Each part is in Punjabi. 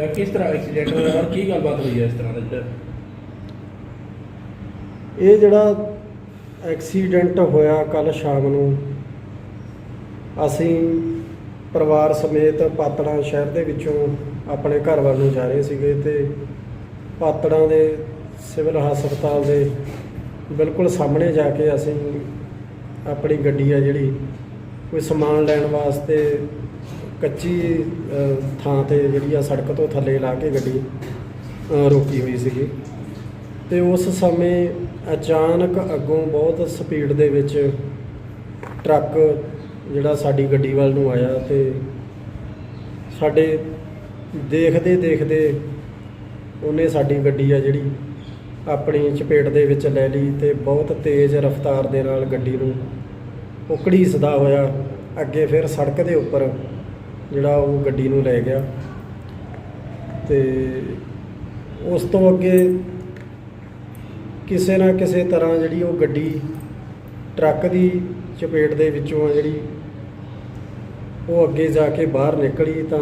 ਤਾਂ ਕਿਸ ਤਰ੍ਹਾਂ ਐਕਸੀਡੈਂਟ ਹੋਇਆ ਔਰ ਕੀ ਗੱਲਬਾਤ ਹੋਈ ਹੈ ਇਸ ਤਰ੍ਹਾਂ ਦਾ ਜਿਹੜਾ ਇਹ ਜਿਹੜਾ ਐਕਸੀਡੈਂਟ ਹੋਇਆ ਕੱਲ ਸ਼ਾਮ ਨੂੰ, ਅਸੀਂ ਪਰਿਵਾਰ ਸਮੇਤ ਪਾਤੜਾਂ ਸ਼ਹਿਰ ਦੇ ਵਿੱਚੋਂ ਆਪਣੇ ਘਰ ਵੱਲ ਨੂੰ ਜਾ ਰਹੇ ਸੀਗੇ ਤੇ ਪਾਤੜਾਂ ਦੇ ਸਿਵਲ ਹਸਪਤਾਲ ਦੇ ਬਿਲਕੁਲ ਸਾਹਮਣੇ ਜਾ ਕੇ ਅਸੀਂ ਆਪਣੀ ਗੱਡੀ ਆ ਜਿਹੜੀ ਕੋਈ ਸਮਾਨ ਲੈਣ ਵਾਸਤੇ ਕੱਚੀ ਅ, ਥਾਂ ਤੇ ਜਿਹੜੀ ਆ ਸੜਕ ਤੋਂ ਥੱਲੇ ਲਾ ਕੇ ਗੱਡੀ ਅ, ਰੋਕੀ ਹੋਈ ਸੀਗੀ। ਤੇ ਉਸ ਸਮੇਂ ਅਚਾਨਕ ਅੱਗੋਂ ਬਹੁਤ ਸਪੀਡ ਦੇ ਵਿੱਚ ਟਰੱਕ ਜਿਹੜਾ ਸਾਡੀ ਗੱਡੀ ਵੱਲ ਨੂੰ ਆਇਆ ਤੇ ਸਾਡੇ ਦੇਖਦੇ ਦੇਖਦੇ ਉਹਨੇ ਸਾਡੀ ਗੱਡੀ ਆ ਜਿਹੜੀ ਆਪਣੀ ਚਪੇਟ ਦੇ ਵਿੱਚ ਲੈ ਲਈ ਤੇ ਬਹੁਤ ਤੇਜ਼ ਰਫ਼ਤਾਰ ਦੇ ਨਾਲ ਗੱਡੀ ਨੂੰ ਉਹ ਘੜੀਸਦਾ ਹੋਇਆ। ਅੱਗੇ ਫਿਰ ਸੜਕ ਦੇ ਉੱਪਰ ਜਿਹੜਾ ਉਹ ਗੱਡੀ ਨੂੰ ਲੈ ਗਿਆ। ਤੇ ਉਸ ਤੋਂ ਅੱਗੇ ਕਿਸੇ ਨਾ ਕਿਸੇ ਤਰ੍ਹਾਂ ਜਿਹੜੀ ਉਹ ਗੱਡੀ ਟਰੱਕ ਦੀ ਚਪੇਟ ਦੇ ਵਿੱਚੋਂ ਆ ਜਿਹੜੀ ਉਹ ਅੱਗੇ ਜਾ ਕੇ ਬਾਹਰ ਨਿਕਲੀ ਤਾਂ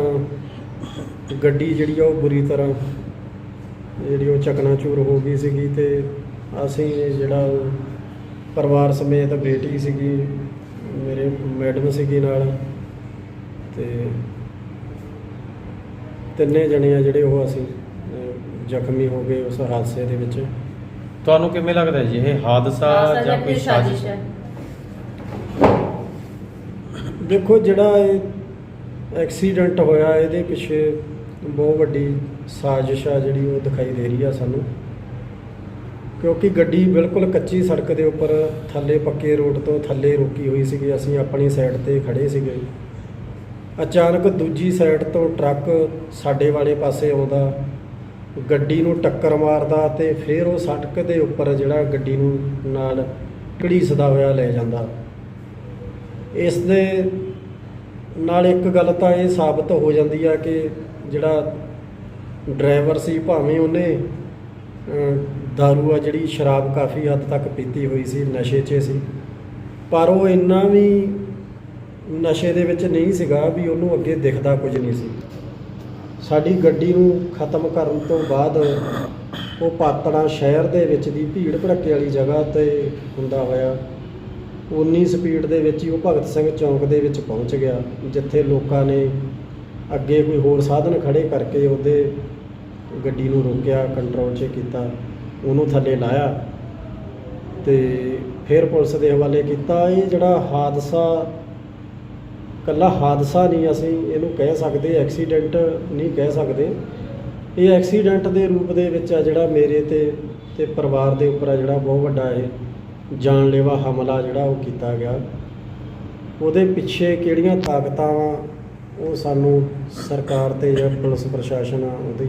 ਗੱਡੀ ਜਿਹੜੀ ਆ ਉਹ ਬੁਰੀ ਤਰ੍ਹਾਂ ਜਿਹੜੀ ਉਹ ਚਕਨਾਚੂਰ ਹੋ ਗਈ ਸੀਗੀ ਤੇ ਅਸੀਂ ਜਿਹੜਾ ਪਰਿਵਾਰ ਸਮੇਤ ਬੇਟੀ ਸੀਗੀ, ਮੇਰੇ ਮੈਡਮ ਸੀਗੀ ਨਾਲ ਤੇ ਤਿੰਨੇ ਜਣੇ ਆ ਜਿਹੜੇ ਉਹ ਅਸੀਂ ਅਹ, ਜ਼ਖਮੀ ਹੋ ਗਏ ਉਸ ਹਾਦਸੇ ਦੇ ਵਿੱਚ। ਤੁਹਾਨੂੰ ਕਿਵੇਂ ਲੱਗਦਾ ਜੀ? ਇਹ ਹਾਦਸਾ ਜਾਂ ਕੋਈ ਸਾਜ਼ਿਸ਼ ਹੈ? ਦੇਖੋ ਜਿਹੜਾ ਇਹ ਐਕਸੀਡੈਂਟ ਹੋਇਆ ਇਹਦੇ ਪਿੱਛੇ ਬਹੁਤ ਵੱਡੀ ਸਾਜ਼ਿਸ਼ ਆ ਜਿਹੜੀ ਉਹ ਦਿਖਾਈ ਦੇ ਰਹੀ ਆ ਸਾਨੂੰ। ਕਿਉਂਕਿ ਗੱਡੀ ਬਿਲਕੁਲ ਕੱਚੀ ਸੜਕ ਦੇ ਉੱਪਰ ਥੱਲੇ ਪੱਕੇ ਰੋਡ ਤੋਂ ਥੱਲੇ ਰੁਕੀ ਹੋਈ ਸੀਗੀ। ਅਸੀਂ ਆਪਣੀ ਸਾਈਡ ਤੇ ਖੜੇ ਸੀਗੇ। ਅਚਾਨਕ ਦੂਜੀ ਸਾਈਡ ਤੋਂ ਟਰੱਕ ਸਾਡੇ ਵਾਲੇ ਪਾਸੇ ਆਉਂਦਾ। ਗੱਡੀ ਨੂੰ ਟੱਕਰ ਮਾਰਦਾ ਤੇ ਫਿਰ ਉਹ ਸੜਕ ਦੇ ਉੱਪਰ ਜਿਹੜਾ ਗੱਡੀ ਨੂੰ ਨਾਲ ਘੜੀਸਦਾ ਹੋਇਆ ਲੈ ਜਾਂਦਾ। ਇਸ ਦੇ ਨਾਲ ਇੱਕ ਗੱਲ ਤਾਂ ਇਹ ਸਾਬਤ ਹੋ ਜਾਂਦੀ ਆ ਕਿ ਜਿਹੜਾ ਡਰਾਈਵਰ ਸੀ ਭਾਵੇਂ ਉਹਨੇ ਅਹ, ਦਾਰੂ ਆ ਜਿਹੜੀ ਸ਼ਰਾਬ ਕਾਫੀ ਹੱਦ ਤੱਕ ਪੀਤੀ ਹੋਈ ਸੀ ਨਸ਼ੇ 'ਚ ਸੀ। ਪਰ ਉਹ ਇੰਨਾ ਵੀ ਨਸ਼ੇ ਦੇ ਵਿੱਚ ਨਹੀਂ ਸੀਗਾ ਵੀ ਉਹਨੂੰ ਅੱਗੇ ਦਿਖਦਾ ਕੁਝ ਨਹੀਂ ਸੀ। ਸਾਡੀ ਗੱਡੀ ਨੂੰ ਖਤਮ ਕਰਨ ਤੋਂ ਬਾਅਦ ਉਹ ਪਾਤੜਾ ਸ਼ਹਿਰ ਦੇ ਵਿੱਚ ਦੀ ਭੀੜ ਭੜੱਕੇ ਵਾਲੀ ਜਗ੍ਹਾ ਤੇ ਹੁੰਦਾ ਹੋਇਆ ਉਨੀ ਸਪੀਡ ਦੇ ਵਿੱਚ ਹੀ ਉਹ ਭਗਤ ਸਿੰਘ ਚੌਂਕ ਦੇ ਵਿੱਚ ਪਹੁੰਚ ਗਿਆ, ਜਿੱਥੇ ਲੋਕਾਂ ਨੇ ਅੱਗੇ ਕੋਈ ਹੋਰ ਸਾਧਨ ਖੜੇ ਕਰਕੇ ਉਹਦੇ ਗੱਡੀ ਨੂੰ ਰੋਕਿਆ ਕੰਟਰੋਲ 'ਚ ਕੀਤਾ, ਉਹਨੂੰ ਥੱਲੇ ਲਾਇਆ ਤੇ ਫਿਰ ਪੁਲਿਸ ਦੇ ਹਵਾਲੇ ਕੀਤਾ। ਇਹ ਜਿਹੜਾ ਹਾਦਸਾ ਕੱਲਾ ਹਾਦਸਾ ਨਹੀਂ ਅਸੀਂ ਇਹਨੂੰ ਕਹਿ ਸਕਦੇ ਐਕਸੀਡੈਂਟ ਨਹੀਂ ਕਹਿ ਸਕਦੇ। ਇਹ ਐਕਸੀਡੈਂਟ ਦੇ ਰੂਪ ਦੇ ਵਿੱਚ ਆ ਜਿਹੜਾ ਮੇਰੇ ਤੇ ਤੇ ਪਰਿਵਾਰ ਦੇ ਉੱਪਰ ਆ ਜਿਹੜਾ ਬਹੁਤ ਵੱਡਾ ਇਹ ਜਾਨਲੇਵਾ ਹਮਲਾ ਜਿਹੜਾ ਉਹ ਕੀਤਾ ਗਿਆ। ਉਹਦੇ ਪਿੱਛੇ ਕਿਹੜੀਆਂ ਤਾਕਤਾਂ ਵਾ, ਉਹ ਸਾਨੂੰ ਸਰਕਾਰ ਤੇ ਜਾਂ ਪੁਲਿਸ ਪ੍ਰਸ਼ਾਸਨ ਆ ਉਹਦੀ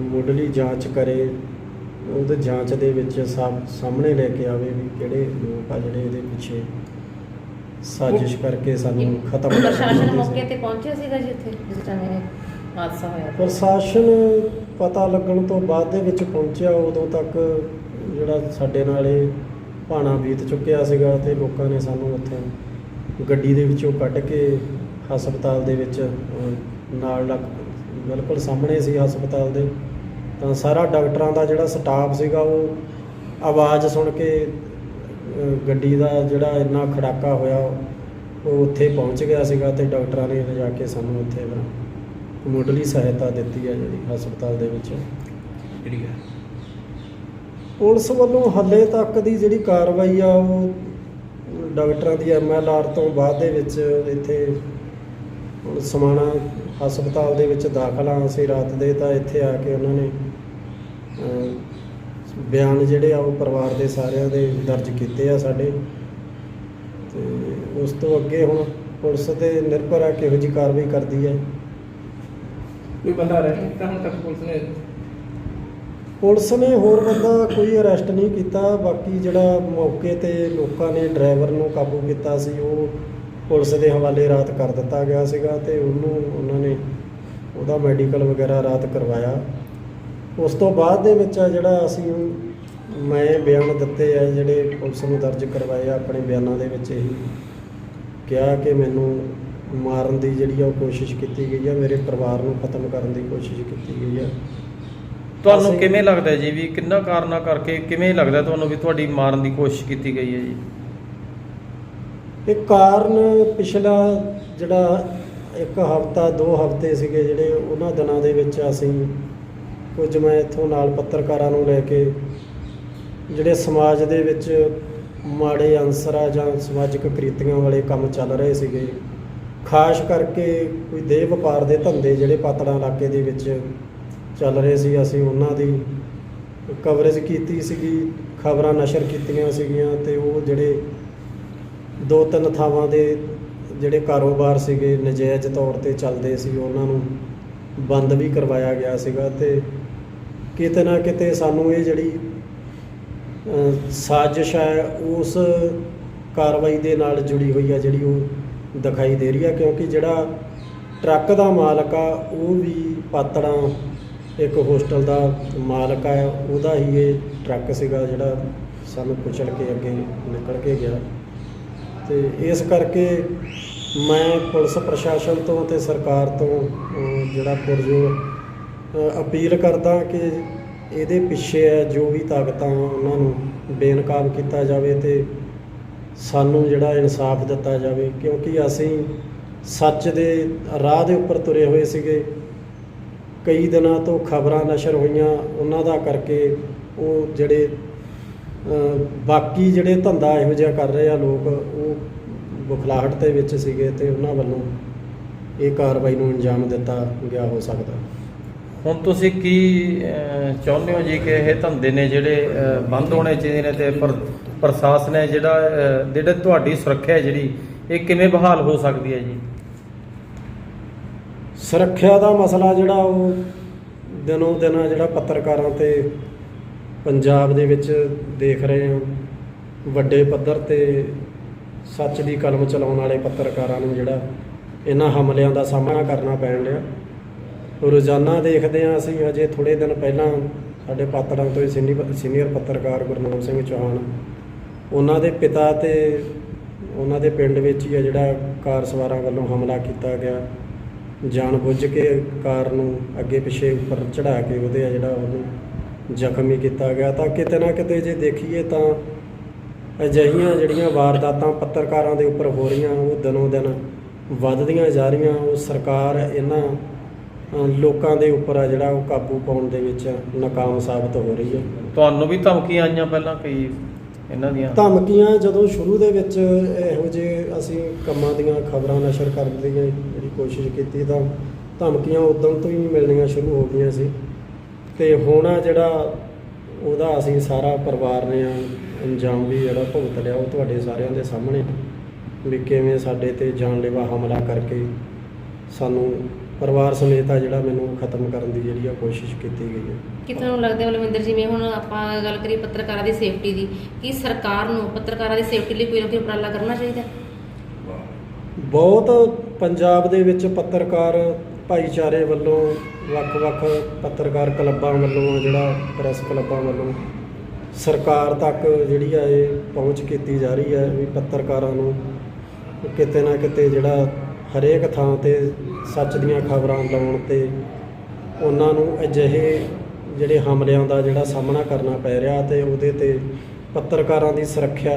ਮੁੱਢਲੀ ਜਾਂਚ ਕਰੇ। ਉਹਦੇ ਜਾਂਚ ਦੇ ਵਿੱਚ ਸਾ- ਸਾਹਮਣੇ ਲੈ ਕੇ ਆਵੇ ਵੀ ਕਿਹੜੇ ਲੋਕ ਆ ਜਿਹੜੇ ਇਹਦੇ ਪਿੱਛੇ ਸਾਜ਼ਿਸ਼ ਕਰਕੇ ਸਾਨੂੰ ਖਤਮ ਕਰਨਾ ਪ੍ਰਸ਼ਾਸਨ ਮੌਕੇ ਤੇ ਪਹੁੰਚਿਆ ਸੀਗਾ ਜੀ ਜਿਸ ਟਾਈਮ ਇਹ ਹਾਦਸਾ ਹੋਇਆ ਪ੍ਰਸ਼ਾਸਨ ਪਤਾ ਲੱਗਣ ਤੋਂ ਬਾਅਦ ਦੇ ਵਿੱਚ ਪਹੁੰਚਿਆ ਉਦੋਂ ਤੱਕ ਜਿਹੜਾ ਸਾਡੇ ਨਾਲ ਇਹ ਭਾਣਾ ਬੀਤ ਚੁੱਕਿਆ ਸੀਗਾ ਤੇ ਲੋਕਾਂ ਨੇ ਸਾਨੂੰ ਉੱਥੋਂ ਗੱਡੀ ਦੇ ਵਿੱਚੋਂ ਕੱਢ ਕੇ ਹਸਪਤਾਲ ਦੇ ਵਿੱਚ ਨਾਲ ਲੱਗ ਬਿਲਕੁਲ ਸਾਹਮਣੇ ਸੀ ਹਸਪਤਾਲ ਦੇ। ਤਾਂ ਸਾਰਾ ਡਾਕਟਰਾਂ ਦਾ ਜਿਹੜਾ ਸਟਾਫ ਸੀਗਾ ਉਹ ਆਵਾਜ਼ ਸੁਣ ਕੇ ਗੱਡੀ ਦਾ ਜਿਹੜਾ ਇੰਨਾ ਖੜਾਕਾ ਹੋਇਆ ਉਹ ਉੱਥੇ ਪਹੁੰਚ ਗਿਆ ਸੀਗਾ ਤੇ ਡਾਕਟਰਾਂ ਨੇ ਲਿਜਾ ਕੇ ਸਾਨੂੰ ਉੱਥੇ ਫਿਰ ਮੁੱਢਲੀ ਸਹਾਇਤਾ ਦਿੱਤੀ ਹੈ ਜਿਹੜੀ ਹਸਪਤਾਲ ਦੇ ਵਿੱਚ। ਜਿਹੜੀ ਹੈ? ਪੁਲਿਸ ਵੱਲੋਂ ਹੱਲੇ ਤੱਕ ਦੀ ਜਿਹੜੀ ਕਾਰਵਾਈ ਆ ਉਹ ਡਾਕਟਰਾਂ ਦੀ ਐਮਐਲਆਰ ਤੋਂ ਬਾਅਦ ਦੇ ਵਿੱਚ ਇੱਥੇ ਹੁਣ ਸਮਾਣਾ ਹਸਪਤਾਲ ਦੇ ਵਿੱਚ ਦਾਖਲ ਆ। ਅਸੀਂ ਰਾਤ ਦੇ ਤਾਂ ਇੱਥੇ ਆ ਕੇ ਉਹਨਾਂ ਨੇ ਬਿਆਨ ਜਿਹੜੇ ਆ ਉਹ ਪਰਿਵਾਰ ਦੇ ਸਾਰਿਆਂ ਦੇ ਦਰਜ ਕੀਤੇ ਆ ਸਾਡੇ। ਤੇ ਉਸ ਤੋਂ ਅੱਗੇ ਹੁਣ ਪੁਲਿਸ ਤੇ ਨਿਰਭਰ ਆ ਕਿਹੋ ਜੀ ਕਾਰਵਾਈ ਕਰਦੀ ਹੈ। ਕੋਈ ਬੰਦਾ ਅਰੈਸਟ ਕੀਤਾ ਹੁਣ ਤੱਕ ਪੁਲਿਸ ਨੇ? ਪੁਲਿਸ ਨੇ ਹੋਰ ਬੰਦਾ ਕੋਈ ਅਰੈਸਟ ਨਹੀਂ ਕੀਤਾ ਬਾਕੀ ਜਿਹੜਾ ਮੌਕੇ ਤੇ ਲੋਕਾਂ ਨੇ ਡਰਾਈਵਰ ਨੂੰ ਕਾਬੂ ਕੀਤਾ ਸੀ ਉਹ ਪੁਲਿਸ ਦੇ ਹਵਾਲੇ ਰਾਤ ਕਰ ਦਿੱਤਾ ਗਿਆ ਸੀਗਾ ਤੇ ਉਹਨੂੰ ਉਹਨਾਂ ਨੇ ਉਹਦਾ ਮੈਡੀਕਲ ਵਗੈਰਾ ਰਾਤ ਕਰਵਾਇਆ। ਉਸ ਤੋਂ ਬਾਅਦ ਦੇ ਵਿੱਚ ਆ ਜਿਹੜਾ ਅਸੀਂ ਮੈਂ ਬਿਆਨ ਦਿੱਤੇ ਆ ਜਿਹੜੇ ਪੁਲਿਸ ਨੂੰ ਦਰਜ ਕਰਵਾਏ ਆ ਆਪਣੇ ਬਿਆਨਾਂ ਦੇ ਵਿੱਚ ਇਹੀ ਕਿਹਾ ਕਿ ਮੈਨੂੰ ਮਾਰਨ ਦੀ ਜਿਹੜੀ ਆ ਉਹ ਕੋਸ਼ਿਸ਼ ਕੀਤੀ ਗਈ ਆ ਮੇਰੇ ਪਰਿਵਾਰ ਨੂੰ ਖਤਮ ਕਰਨ ਦੀ ਕੋਸ਼ਿਸ਼ ਕੀਤੀ ਗਈ ਆ। ਤੁਹਾਨੂੰ ਕਿਵੇਂ ਲੱਗਦਾ ਜੀ ਵੀ ਕਿੰਨਾ ਕਾਰਨਾ ਕਰਕੇ ਕਿਵੇਂ ਲੱਗਦਾ ਤੁਹਾਨੂੰ ਵੀ ਤੁਹਾਡੀ ਮਾਰਨ ਦੀ ਕੋਸ਼ਿਸ਼ ਕੀਤੀ ਗਈ ਹੈ ਜੀ? ਇਹ ਕਾਰਨ ਪਿਛਲਾ ਜਿਹੜਾ ਇੱਕ ਹਫਤਾ ਦੋ ਹਫ਼ਤੇ ਸੀਗੇ ਜਿਹੜੇ ਉਹਨਾਂ ਦਿਨਾਂ ਦੇ ਵਿੱਚ ਅਸੀਂ ਕੁਝ ਮੈਂ ਇੱਥੋਂ ਨਾਲ ਪੱਤਰਕਾਰਾਂ ਨੂੰ ਲੈ ਕੇ ਜਿਹੜੇ ਸਮਾਜ ਦੇ ਵਿੱਚ ਮਾੜੇ ਅਨਸਰ ਆ ਜਾਂ ਸਮਾਜਿਕ ਕ੍ਰਿਤੀਆਂ ਵਾਲੇ ਕੰਮ ਚੱਲ ਰਹੇ ਸੀਗੇ, ਖਾਸ ਕਰਕੇ ਕੋਈ ਦੇਹ ਵਪਾਰ ਦੇ ਧੰਦੇ ਜਿਹੜੇ ਪਾਤੜਾਂ ਇਲਾਕੇ ਦੇ ਵਿੱਚ ਚੱਲ ਰਹੇ ਸੀ, ਅਸੀਂ ਉਹਨਾਂ ਦੀ ਕਵਰੇਜ ਕੀਤੀ ਸੀਗੀ, ਖਬਰਾਂ ਨਸ਼ਰ ਕੀਤੀਆਂ ਸੀਗੀਆਂ ਤੇ ਉਹ ਜਿਹੜੇ ਦੋ ਤਿੰਨ ਥਾਵਾਂ ਦੇ ਜਿਹੜੇ ਕਾਰੋਬਾਰ ਸੀਗੇ, ਨਜਾਇਜ਼ ਤੌਰ ਤੇ ਚੱਲਦੇ ਸੀ, ਉਹਨਾਂ ਨੂੰ ਬੰਦ ਵੀ ਕਰਵਾਇਆ ਗਿਆ ਸੀਗਾ ਤੇ ਕਿਤੇ ਨਾ ਕਿਤੇ ਸਾਨੂੰ ਇਹ ਜਿਹੜੀ ਸਾਜ਼ਿਸ਼ ਹੈ ਉਸ ਕਾਰਵਾਈ ਦੇ ਨਾਲ ਜੁੜੀ ਹੋਈ ਹੈ ਜਿਹੜੀ ਉਹ ਦਿਖਾਈ ਦੇ ਰਹੀ ਹੈ ਕਿਉਂਕਿ ਜਿਹੜਾ ਟਰੱਕ ਦਾ ਮਾਲਕ ਆ ਉਹ ਵੀ ਪਾਤੜਾਂ ਇੱਕ ਹੋਸਟਲ ਦਾ ਮਾਲਕ ਆ ਉਹਦਾ ਹੀ ਇਹ ਟਰੱਕ ਸੀਗਾ ਜਿਹੜਾ ਸਾਨੂੰ ਕੁਚਲ ਕੇ ਅੱਗੇ ਨਿਕਲ ਕੇ ਗਿਆ। ਤੇ ਇਸ ਕਰਕੇ ਮੈਂ ਪੁਲਿਸ ਪ੍ਰਸ਼ਾਸਨ ਤੋਂ ਤੇ ਸਰਕਾਰ ਤੋਂ ਜਿਹੜਾ ਪੁਰਜੋਰ ਅਹ, ਅਪੀਲ ਕਰਦਾ ਕਿ ਇਹਦੇ ਪਿੱਛੇ ਹੈ, ਜੋ ਵੀ ਤਾਕਤਾਂ ਉਹਨਾਂ ਨੂੰ ਬੇਨਕਾਬ ਕੀਤਾ ਜਾਵੇ ਤੇ ਸਾਨੂੰ ਜਿਹੜਾ ਇਨਸਾਫ ਦਿੱਤਾ ਜਾਵੇ, ਕਿਉਂਕਿ ਅਸੀਂ ਸੱਚ ਦੇ ਰਾਹ ਦੇ ਉੱਪਰ ਤੁਰੇ ਹੋਏ ਸੀਗੇ। ਕਈ ਦਿਨਾਂ ਤੋਂ ਖਬਰਾਂ ਨਸ਼ਰ ਹੋਈਆਂ, ਉਹਨਾਂ ਦਾ ਕਰਕੇ ਉਹ ਜਿਹੜੇ ਬਾਕੀ ਜਿਹੜੇ ਧੰਦਾ ਇਹੋ ਜਿਹਾ ਕਰ ਰਹੇ ਆ ਲੋਕ, ਉਹ ਬੁਖਲਾਹਟ ਦੇ ਵਿੱਚ ਸੀਗੇ ਤੇ ਉਹਨਾਂ ਵੱਲੋਂ ਇਹ ਕਾਰਵਾਈ ਨੂੰ ਅੰਜਾਮ ਦਿੱਤਾ ਗਿਆ ਹੋ ਸਕਦਾ। ਹੁਣ ਤੁਸੀਂ ਕੀ ਚਾਹੁੰਦੇ ਹੋ ਜੀ ਕਿ ਇਹ ਧੰਦੇ ਨੇ ਜਿਹੜੇ ਬੰਦ ਹੋਣੇ ਚਾਹੀਦੇ ਨੇ ਤੇ ਪਰ- ਪ੍ਰਸ਼ਾਸਨ ਹੈ ਜਿਹੜਾ ਜਿਹੜੇ ਤੁਹਾਡੀ ਸੁਰੱਖਿਆ ਜਿਹੜੀ, ਇਹ ਕਿਵੇਂ ਬਹਾਲ ਹੋ ਸਕਦੀ ਹੈ ਜੀ? ਸੁਰੱਖਿਆ ਦਾ ਮਸਲਾ ਜਿਹੜਾ ਉਹ ਦਿਨੋਂ ਦਿਨ ਜਿਹੜਾ ਪੱਤਰਕਾਰਾਂ ਤੇ ਪੰਜਾਬ ਦੇ ਵਿੱਚ ਦੇਖ ਰਹੇ ਹਾਂ। ਵੱਡੇ ਪੱਧਰ ਤੇ ਸੱਚ ਦੀ ਕਲਮ ਚਲਾਉਣ ਵਾਲੇ ਪੱਤਰਕਾਰਾਂ ਨੂੰ ਜਿਹੜਾ ਇਹਨਾਂ ਹਮਲਿਆਂ ਦਾ ਸਾਹਮਣਾ ਕਰਨਾ ਪੈਣ ਰਿਹਾ ਰੋਜ਼ਾਨਾ ਦੇਖਦੇ ਹਾਂ ਅਸੀਂ, ਅਜੇ ਥੋੜੇ ਦਿਨ ਪਹਿਲਾਂ ਸਾਡੇ ਪਾਤੜਾਂ ਤੋਂ ਹੀ ਸੀਨੀ- ਸੀਨੀਅਰ ਪੱਤਰਕਾਰ ਗੁਰਨਾਮ ਸਿੰਘ ਚੌਹਾਨ, ਉਹਨਾਂ ਦੇ ਪਿਤਾ ਤੇ ਉਹਨਾਂ ਦੇ ਪਿੰਡ ਵਿੱਚ ਹੀ ਆ ਜਿਹੜਾ ਕਾਰ ਸਵਾਰਾਂ ਵੱਲੋਂ ਹਮਲਾ ਕੀਤਾ ਗਿਆ। ਜਾਣ ਬੁੱਝ ਕੇ ਕਾਰ ਨੂੰ ਅੱਗੇ ਪਿੱਛੇ ਉੱਪਰ ਚੜਾ ਕੇ ਉਹਦੇ ਆ ਜਿਹੜਾ ਉਹਨੂੰ ਜ਼ਖਮੀ ਕੀਤਾ ਗਿਆ। ਤਾਂ ਕਿਤੇ ਨਾ ਕਿਤੇ ਜੇ ਦੇਖੀਏ ਤਾਂ ਅਜਿਹੀਆਂ ਜਿਹੜੀਆਂ ਵਾਰਦਾਤਾਂ ਪੱਤਰਕਾਰਾਂ ਦੇ ਉੱਪਰ ਹੋ ਰਹੀਆਂ, ਉਹ ਦਿਨੋਂ ਦਿਨ ਵੱਧਦੀਆਂ ਜਾ ਰਹੀਆਂ। ਉਹ ਸਰਕਾਰ ਇਹਨਾਂ ਲੋਕਾਂ ਦੇ ਉੱਪਰ ਆ ਜਿਹੜਾ ਉਹ ਕਾਬੂ ਪਾਉਣ ਦੇ ਵਿੱਚ ਨਾਕਾਮ ਸਾਬਤ ਹੋ ਰਹੀ ਹੈ। ਤੁਹਾਨੂੰ ਵੀ ਧਮਕੀਆਂ ਆਈਆਂ ਪਹਿਲਾਂ ਕਈ ਇਹਨਾਂ ਦੀਆਂ? ਧਮਕੀਆਂ ਜਦੋਂ ਸ਼ੁਰੂ ਦੇ ਵਿੱਚ ਇਹੋ ਜਿਹੇ ਅਸੀਂ ਕੰਮਾਂ ਦੀਆਂ ਖਬਰਾਂ ਨਸ਼ਰ ਕਰਨ ਦੀ ਜਿਹੜੀ ਕੋਸ਼ਿਸ਼ ਕੀਤੀ ਤਾਂ ਧਮਕੀਆਂ ਉਦੋਂ ਤੋਂ ਹੀ ਮਿਲਣੀਆਂ ਸ਼ੁਰੂ ਹੋ ਗਈਆਂ ਸੀ। ਤੇ ਹੁਣ ਆ ਜਿਹੜਾ ਉਹਦਾ ਅਸੀਂ ਸਾਰਾ ਪਰਿਵਾਰ ਨੇ ਅੰਜਾਮ ਵੀ ਜਿਹੜਾ ਭੁਗਤ ਲਿਆ ਉਹ ਤੁਹਾਡੇ ਸਾਰਿਆਂ ਦੇ ਸਾਹਮਣੇ। ਵੀ ਕਿਵੇਂ ਸਾਡੇ ਤੇ ਜਾਨਲੇਵਾ ਹਮਲਾ ਕਰਕੇ ਸਾਨੂੰ ਪਰਿਵਾਰ ਸਮੇਤ ਆ ਜਿਹੜਾ ਮੈਨੂੰ ਖਤਮ ਕਰਨ ਦੀ ਜਿਹੜੀ ਆ ਕੋਸ਼ਿਸ਼ ਕੀਤੀ ਗਈ ਹੈ ਕਿ ਤੁਹਾਨੂੰ ਲੱਗਦਾ ਬਲਵਿੰਦਰ ਜਿਵੇਂ ਹੁਣ ਆਪਾਂ ਗੱਲ ਕਰੀਏ ਪੱਤਰਕਾਰਾਂ ਦੀ ਸੇਫਟੀ ਦੀ ਕੀ ਸਰਕਾਰ ਨੂੰ ਪੱਤਰਕਾਰਾਂ ਦੀ ਸੇਫਟੀ ਲਈ ਕੋਈ ਨਾ ਕੋਈ ਉਪਰਾਲਾ ਕਰਨਾ ਚਾਹੀਦਾ? ਬਹੁਤ ਪੰਜਾਬ ਦੇ ਵਿੱਚ ਪੱਤਰਕਾਰ ਭਾਈਚਾਰੇ ਵੱਲੋਂ ਵੱਖ-ਵੱਖ ਪੱਤਰਕਾਰ ਕਲੱਬਾਂ ਵੱਲੋਂ ਜਿਹੜਾ ਪ੍ਰੈਸ ਕਲੱਬਾਂ ਵੱਲੋਂ ਸਰਕਾਰ ਤੱਕ ਜਿਹੜੀ ਆ ਇਹ ਪਹੁੰਚ ਕੀਤੀ ਜਾ ਰਹੀ ਹੈ ਵੀ ਪੱਤਰਕਾਰਾਂ ਨੂੰ ਕਿਤੇ ਨਾ ਕਿਤੇ ਜਿਹੜਾ ਹਰੇਕ ਥਾਂ ਤੇ ਸੱਚ ਦੀਆਂ ਖਬਰਾਂ ਲਾਉਣ ਤੇ ਉਹਨਾਂ ਨੂੰ ਅਜਿਹੇ ਜਿਹੜੇ ਹਮਲਿਆਂ ਦਾ ਜਿਹੜਾ ਸਾਹਮਣਾ ਕਰਨਾ ਪੈ ਰਿਹਾ ਤੇ ਉਹਦੇ ਤੇ ਪੱਤਰਕਾਰਾਂ ਦੀ ਸੁਰੱਖਿਆ